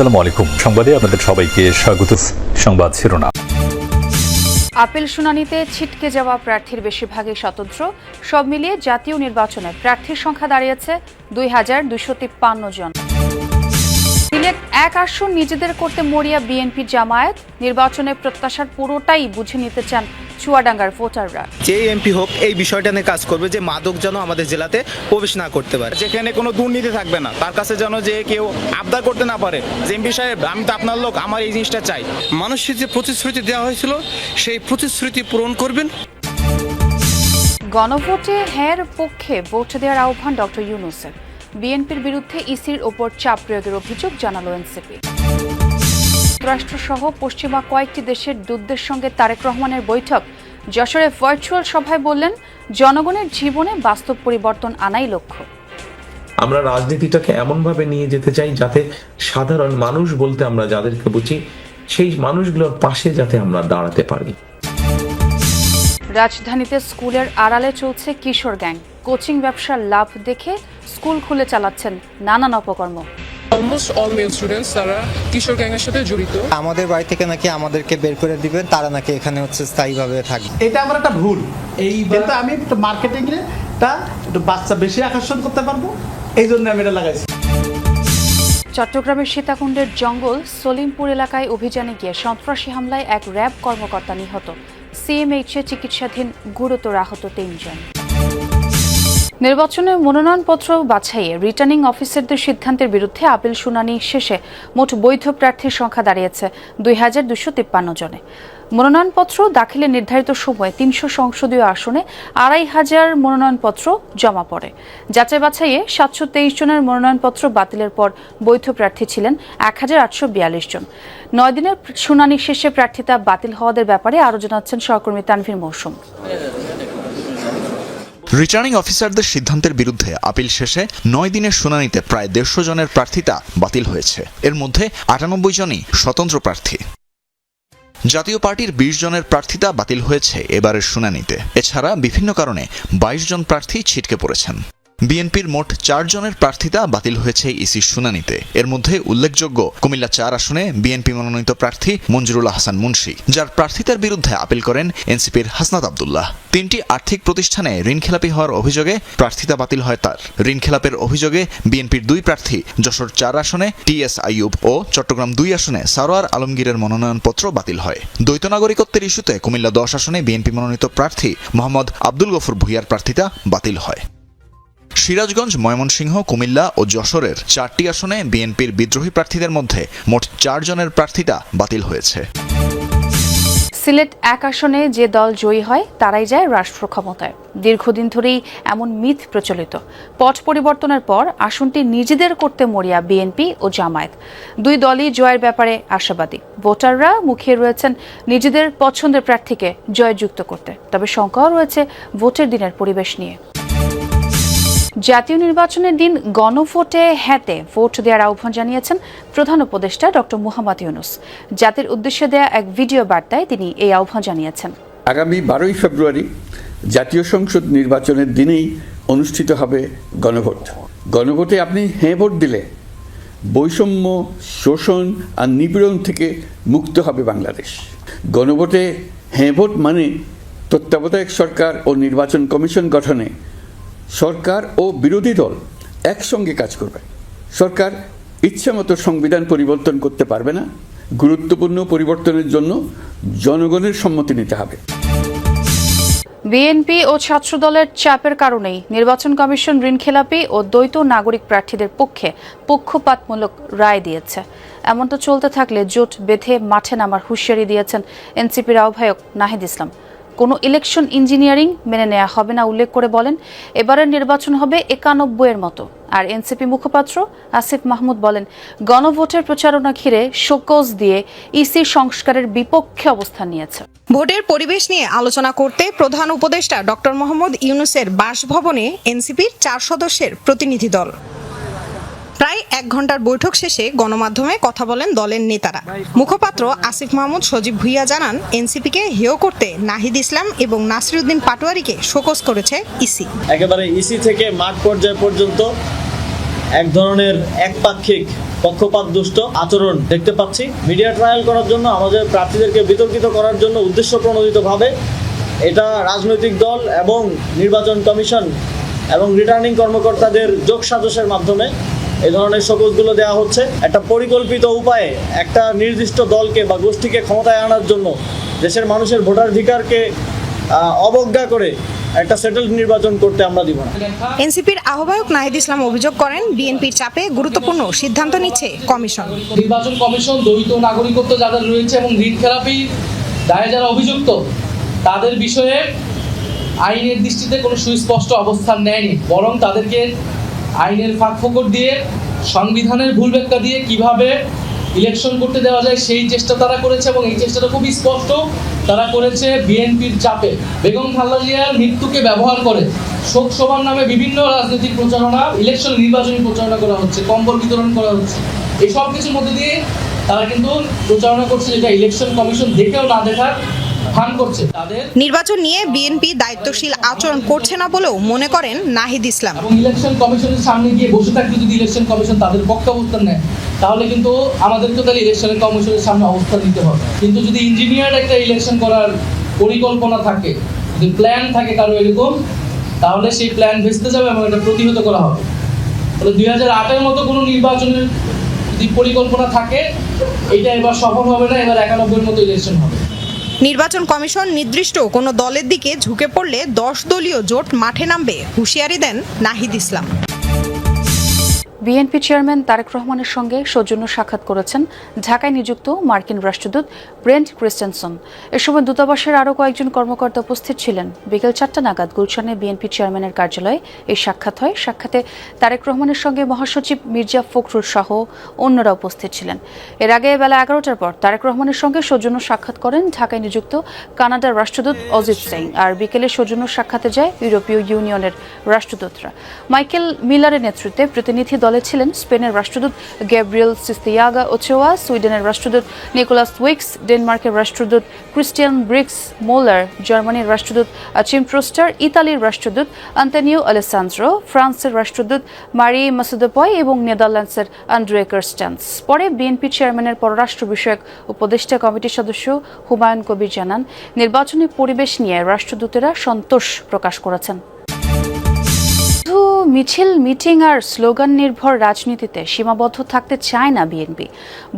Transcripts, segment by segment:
আসসালামু আলাইকুম। সংবাদে আপনাদের সবাইকে স্বাগত। সংবাদ শিরোনাম। আপিল শুনানিতে ছিটকে যাওয়া প্রার্থীর বেশিরভাগই স্বতন্ত্র। সব মিলিয়ে জাতীয় নির্বাচনে প্রার্থীর সংখ্যা দাঁড়িয়েছে দুই হাজার দুইশো তিপ্পান্ন জন। সিলেট এক আসন নিজেদের করতে মরিয়া বিএনপি জামায়াত। নির্বাচনের প্রত্যাশার পুরোটাই বুঝে নিতে চান চুয়াডাঙ্গার ভোটাররা। যে এমপি হোক এই বিষয়টা নিয়ে কাজ করবে যে মাদক যেন আমাদের জেলাতে প্রবেশ না করতে পারে। যেখানে কোনো দুর্নীতি থাকবে না তার কাছে যেন যে কেউ আবদার করতে না পারে। যে এমপি সাহেব আমি তো আপনার লোক আমার এই জিনিসটা চাই। মানুষের যে প্রতিশ্রুতি দেওয়া হয়েছিল সেই প্রতিশ্রুতি পূরণ করবেন? গণভোটে হ্যার পক্ষে ভোট দেওয়ার আহ্বান ডক্টর ইউনুসের। বিএনপির বিরুদ্ধে ইসির ওপর চাপ প্রয়োগের অভিযোগ জানালো এনসিপি। যুক্তরাষ্ট্রসহ পশ্চিমা কয়েকটি দেশের দূতদের সঙ্গে তারেক রহমানের বৈঠক। যশোরে ভার্চুয়াল সভায় বললেন জনগণের জীবনে বাস্তব পরিবর্তন আনাই লক্ষ্য। আমরা রাজনীতিটাকে এমনভাবে নিয়ে যেতে চাই যাতে সাধারণ মানুষ বলতে আমরা যাদেরকে বুঝি সেই মানুষগুলোর পাশে যাতে আমরা দাঁড়াতে পারি। রাজধানীতে স্কুলের আড়ালে চলছে কিশোর গ্যাং। কোচিং ব্যবসার লাভ দেখে স্কুল খুলে চালাচ্ছেন নানান অপকর্ম। অলমোস্ট অল মেল স্টুডেন্টস তারা কিশোর গ্যাংয়ের সাথে জড়িত। আমাদের বাড়ি থেকে নাকি আমাদেরকে বের করে দিবেন তারা নাকি এখানে হচ্ছে স্থায়ীভাবে থাকবে। এটা আমার একটা ভুল। এই কিন্তু আমি একটু মার্কেটিংয়ে টা একটু বাচ্চা বেশি আকর্ষণ করতে পারব এই জন্য আমি এটা লাগাইছি। চট্টগ্রামের সীতাকুণ্ডের জঙ্গল সলিমপুর এলাকায় অভিযানে গিয়ে সন্ত্রাসী হামলায় এক র্যাব কর্মকর্তা নিহত। সিএমএইচে চিকিৎসাধীন গুরুতর আহত তিনজন। নির্বাচনে মনোনয়নপত্র বাছাইয়ে রিটার্নিং অফিসারদের সিদ্ধান্তের বিরুদ্ধে আপিল শুনানি শেষে মোট বৈধ প্রার্থীর সংখ্যা দাঁড়িয়েছে দুই হাজার দুশো তিপ্পান্ন জনে। মনোনয়নপত্র দাখিলের নির্ধারিত সময়ে তিনশো সংসদীয় আসনে আড়াই হাজার মনোনয়নপত্র জমা পড়ে। যাচাই বাছাইয়ে সাতশো তেইশ জনের মনোনয়নপত্র বাতিলের পর বৈধ প্রার্থী ছিলেন এক হাজার আটশো বিয়াল্লিশ জন। নয় দিনের শুনানি শেষে প্রার্থিতা বাতিল হওয়াদের ব্যাপারে আরও জানাচ্ছেন সহকর্মী তানভীর মৌসুম। রিটার্নিং অফিসারদের সিদ্ধান্তের বিরুদ্ধে আপিল শেষে নয় দিনের শুনানিতে প্রায় দেড়শো জনের প্রার্থিতা বাতিল হয়েছে। এর মধ্যে আটানব্বই জনই স্বতন্ত্র প্রার্থী। জাতীয় পার্টির বিশ জনের প্রার্থিতা বাতিল হয়েছে এবারের শুনানিতে। এছাড়া বিভিন্ন কারণে বাইশ জন প্রার্থী ছিটকে পড়েছেন। বিএনপির মোট চারজনের প্রার্থিতা বাতিল হয়েছে ইসির শুনানিতে। এর মধ্যে উল্লেখযোগ্য কুমিল্লা চার আসনে বিএনপি মনোনীত প্রার্থী মঞ্জুরুল হাসান মুন্সি, যার প্রার্থিতার বিরুদ্ধে আপিল করেন এনসিপির হাসনাত আবদুল্লাহ। তিনটি আর্থিক প্রতিষ্ঠানে ঋণখেলাপি হওয়ার অভিযোগে প্রার্থিতা বাতিল হয় তার। ঋণখেলাপের অভিযোগে বিএনপির দুই প্রার্থী যশোর চার আসনে টিএস আইয়ুব ও চট্টগ্রাম দুই আসনে সারোয়ার আলমগীরের মনোনয়নপত্র বাতিল হয়। দ্বৈত নাগরিকত্বের ইস্যুতে কুমিল্লা দশ আসনে বিএনপি মনোনীত প্রার্থী মোহাম্মদ আব্দুল গফুর ভুইয়ার প্রার্থিতা বাতিল হয়। সিরাজগঞ্জ, ময়মনসিংহ, কুমিল্লা ও যশোরের চারটি আসনে বিএনপির বিদ্রোহী প্রার্থীদের মধ্যে মোট চারজনের প্রার্থিতা বাতিল হয়েছে। সিলেট এক আসনে যে দল জয়ী হয়, তারাই যায় রাষ্ট্র ক্ষমতায়। দীর্ঘদিন ধরেই এমন মিথ প্রচলিত। পট পরিবর্তনের পর আসনটি নিজেদের করতে মরিয়া বিএনপি ও জামায়াত। দুই দলই জয়ের ব্যাপারে আশাবাদী। ভোটাররা মুখিয়ে রয়েছেন নিজেদের পছন্দের প্রার্থীকে জয়যুক্ত করতে। তবে শঙ্কাও রয়েছে ভোটের দিনের পরিবেশ নিয়ে। জাতীয় নির্বাচনের দিন গণভোটে হ্যাতে ভোট দেওয়ার আহ্বান জানিয়েছেন প্রধান উপদেষ্টা ডক্টর মুহাম্মদ ইউনুস। জাতির উদ্দেশ্যে দেয়া এক ভিডিও বার্তায় তিনি এই আহ্বান জানিয়েছেন। আগামী বারোই ফেব্রুয়ারি জাতীয় সংসদ নির্বাচনের দিনেই অনুষ্ঠিত হবে গণভোট। গণভোটে আপনি হ্যাঁ ভোট দিলে বৈষম্য, শোষণ আর নিপীড়ন থেকে মুক্ত হবে বাংলাদেশ। গণভোটে হ্যাঁ ভোট মানে তত্ত্বাবধায়ক সরকার ও নির্বাচন কমিশন গঠনে সরকার ও বিরোধী দল একসঙ্গে কাজ করবে। সরকার ইচ্ছামতো সংবিধান পরিবর্তন করতে পারবে না। গুরুত্বপূর্ণ পরিবর্তনের জন্য জনগণের সম্মতি নিতে হবে। বিএনপি ও ছাত্র দলের চাপের কারণেই নির্বাচন কমিশন ঋণখেলাপি ও দ্বৈত নাগরিক প্রার্থীদের পক্ষে পক্ষপাতমূলক রায় দিয়েছে। এমনটা চলতে থাকলে জোট বেঁধে মাঠে নামার হুঁশিয়ারি দিয়েছেন এনসিপির আহ্বায়ক নাহিদ ইসলাম। কোনো ইলেকশন ইঞ্জিনিয়ারিং মেনে নেওয়া হবে না উল্লেখ করে বলেন। এবারের নির্বাচন হবে একানব্বইয়ের মতো। আর এনসিপি মুখপাত্র আসিফ মাহমুদ বলেন, গণভোটের প্রচারণা ঘিরে শোকজ দিয়ে ইসি সংস্কারের বিপক্ষে অবস্থান নিয়েছে। ভোটের পরিবেশ নিয়ে আলোচনা করতে প্রধান উপদেষ্টা ডক্টর মোহাম্মদ ইউনুসের বাসভবনে এনসিপির চার সদস্যের প্রতিনিধি দল। প্রায় এক ঘণ্টার বৈঠক শেষে গণমাধ্যমে কথা বলেন দলের নেতারা। মুখপাত্র আসিফ মাহমুদ, সজীব ভুইয়া জানান, এনসিপিকে হেয় করতে নাহিদ ইসলাম এবং নাসিরুদ্দিন পাটোয়ারিকে শোকজ করেছে ইসি। একেবারে ইসি থেকে মাঠ পর্যায় পর্যন্ত এক ধরনের একপাক্ষিক পক্ষপাত দুষ্ট আচরণ দেখতে পাচ্ছি। মিডিয়া ট্রায়াল করার জন্য, আমাদের প্রার্থীদেরকে বিতর্কিত করার জন্য উদ্দেশ্য প্রণোদিতভাবে এটা রাজনৈতিক দল এবং নির্বাচন কমিশন এবং রিটার্নিং কর্মকর্তাদের যোগ সাজসের মাধ্যমে এই ধরনের শোকজগুলো দেওয়া হচ্ছে। একটা পরিকল্পিত উপায়ে একটা নির্দিষ্ট দলকে বা গোষ্ঠীকে ক্ষমতায় আনার জন্য দেশের মানুষের ভোটাধিকারকে অবজ্ঞা করে একটা সেটেলড নির্বাচন করতে আমরা দিব না। এনসিপির আহ্বায়ক নাহিদ ইসলাম অভিযোগ করেন বিএনপির চাপে গুরুত্বপূর্ণ সিদ্ধান্ত নিচ্ছে কমিশন। নির্বাচন কমিশন দ্বৈত নাগরিকত্ব যাদের রয়েছে এবং রিট থেরাপি দায়ে যারা অভিযুক্ত তাদের বিষয়ে আইনের দৃষ্টিতে কোনো সুস্পষ্ট অবস্থান নেয়নি বরং তাদেরকে আইনের ফাঁক ফোকর দিয়ে, সংবিধানের ভুল ব্যাখ্যা দিয়ে কীভাবে ইলেকশন করতে দেওয়া যায়, সেই চেষ্টা তারা করেছে এবং এই চেষ্টাটা খুবই স্পষ্ট। তারা করেছে বিএনপির চাপে। বেগম খালেদা জিয়ার মৃত্যুকে ব্যবহার করে শোক সভার নামে বিভিন্ন রাজনৈতিক প্রচারণা ইলেকশন নির্বাচনী প্রচারণা করা হচ্ছে, কম্বল বিতরণ করা হচ্ছে। এই সব কিছুর মধ্যে দিয়ে তারা কিন্তু প্রচারণা করছে যেটা ইলেকশন কমিশন দেখেও না দেখার নির্বাচন নিয়ে বিএনপি দায়িত্বশীল আচরণ করছে না বলেও মনে করেন নাহিদ ইসলাম। এবং ইলেকশন কমিশনের সামনে গিয়ে বসে থাকলে যদি ইলেকশন কমিশন তাদের পক্ষে অবস্থান নেয় তাহলে কিন্তু আমাদেরকে তাহলে ইলেকশন কমিশনের সামনে অবস্থান নিতে হবে। কিন্তু যদি ইঞ্জিনিয়ার একটা ইলেকশন করার পরিকল্পনা থাকে যদি প্ল্যান থাকে কারও এরকম তাহলে সেই প্ল্যান ভেস্তে যাবে এবং এটা প্রতিহত করা হবে। তাহলে দুই হাজার আটের মতো কোনো নির্বাচনের যদি পরিকল্পনা থাকে এটা এবার সফল হবে না এবার একানব্বইয়ের মতো ইলেকশন হবে। নির্বাচন কমিশন নির্দিষ্ট কোনো দলের দিকে ঝুঁকে পড়লে দশ দলীয় জোট মাঠে নামবে, হুঁশিয়ারি দেন নাহিদ ইসলাম। বিএনপি চেয়ারম্যান তারেক রহমানের সঙ্গে সৌজন্য সাক্ষাৎ করেছেন ঢাকায় নিযুক্ত মার্কিন রাষ্ট্রদূত ব্রেন্ট ক্রিস্টেনসন। এ সময় দূতাবাসের আরও কয়েকজন কর্মকর্তা উপস্থিত ছিলেন। বিকেল চারটা নাগাদ গুলশানে বিএনপি চেয়ারম্যানের কার্যালয়ে এই সাক্ষাৎ হয়। সাক্ষাতে তারেক রহমানের সঙ্গে মহাসচিব মির্জা ফখরুল সহ অন্যরা উপস্থিত ছিলেন। এর আগে বেলা এগারোটার পর তারেক রহমানের সঙ্গে সৌজন্য সাক্ষাৎ করেন ঢাকায় নিযুক্ত কানাডার রাষ্ট্রদূত অজিত সিং আর বিকেলে সৌজন্য সাক্ষাতে যায় ইউরোপীয় ইউনিয়নের রাষ্ট্রদূতরা। মাইকেল মিলারের নেতৃত্বে প্রতিনিধি দলে ছিলেন স্পেনের রাষ্ট্রদূত গ্যাব্রিয়েল সিস্তিয়াগা ওচোয়া সুইডেনের রাষ্ট্রদূত নিকোলাস উইক্স, ডেনমার্কের রাষ্ট্রদূত ক্রিস্টিয়ান ব্রিক্স মোলার, জার্মানির রাষ্ট্রদূত চিম ট্রোস্টার ইতালির রাষ্ট্রদূত আন্তনিও আলেসান্দ্রো, ফ্রান্সের রাষ্ট্রদূত মারি মাসুদপয় এবং নেদারল্যান্ডসের আন্ড্রে কার্স্টান্স। পরে বিএনপি চেয়ারম্যানের পররাষ্ট্র বিষয়ক উপদেষ্টা কমিটির সদস্য হুমায়ুন কবির জানান, নির্বাচনী পরিবেশ নিয়ে রাষ্ট্রদূতেরা সন্তোষ প্রকাশ করেছেন। মিছিল মিটিং আর স্লোগান নির্ভর রাজনীতিতে সীমাবদ্ধ থাকতে চায় না বিএনপি।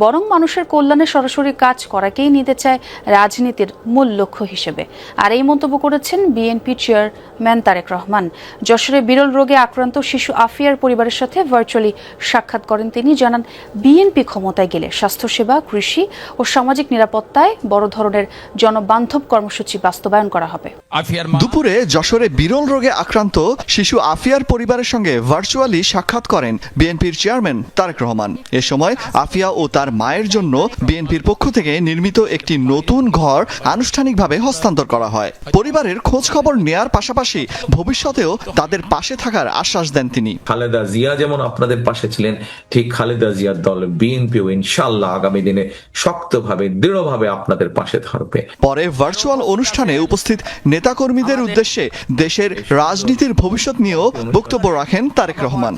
বরং মানুষের কল্যাণে সরাসরি কাজ করাকেই নিতে চায় রাজনীতির মূল লক্ষ্য হিসেবে। আর এই মন্তব্য করেছেন বিএনপি চেয়ারম্যান তারেক রহমান। যশোরে বিরল রোগে আক্রান্ত শিশু আফিয়ার পরিবারের সাথে ভার্চুয়ালি সাক্ষাৎ করেন তিনি। জানান বিএনপি ক্ষমতায় গেলে স্বাস্থ্যসেবা কৃষি ও সামাজিক নিরাপত্তায় বড় ধরনের জনবান্ধব কর্মসূচি বাস্তবায়ন করা হবে। দুপুরে যশোরে বিরল রোগে আক্রান্ত শিশু আফিয়ার পরিবারের সঙ্গে ভার্চুয়ালি সাক্ষাৎ করেন বিএনপির চেয়ারম্যান তারেক রহমান। এ সময় আফিয়া ও তার মায়ের জন্য বিএনপির পক্ষ থেকে নির্মিত একটি নতুন ঘর আনুষ্ঠানিকভাবে হস্তান্তর করা হয়। পরিবারের খোঁজ খবর নেয়ার পাশাপাশি ভবিষ্যতেও তাদের পাশে থাকার আশ্বাস দেন তিনি। খালেদা জিয়া যেমন আপনাদের পাশে ছিলেন ঠিক খালেদা জিয়ার দল বিএনপিও ইনশাল্লাহ আগামী দিনে শক্তভাবে দৃঢ়ভাবে আপনাদের পাশে থাকবে। পরে ভার্চুয়াল অনুষ্ঠানে উপস্থিত নেতাকর্মীদের উদ্দেশ্যে দেশের রাজনীতির ভবিষ্যৎ নিয়েও বক্তব্য রাখেন তারেক রহমান।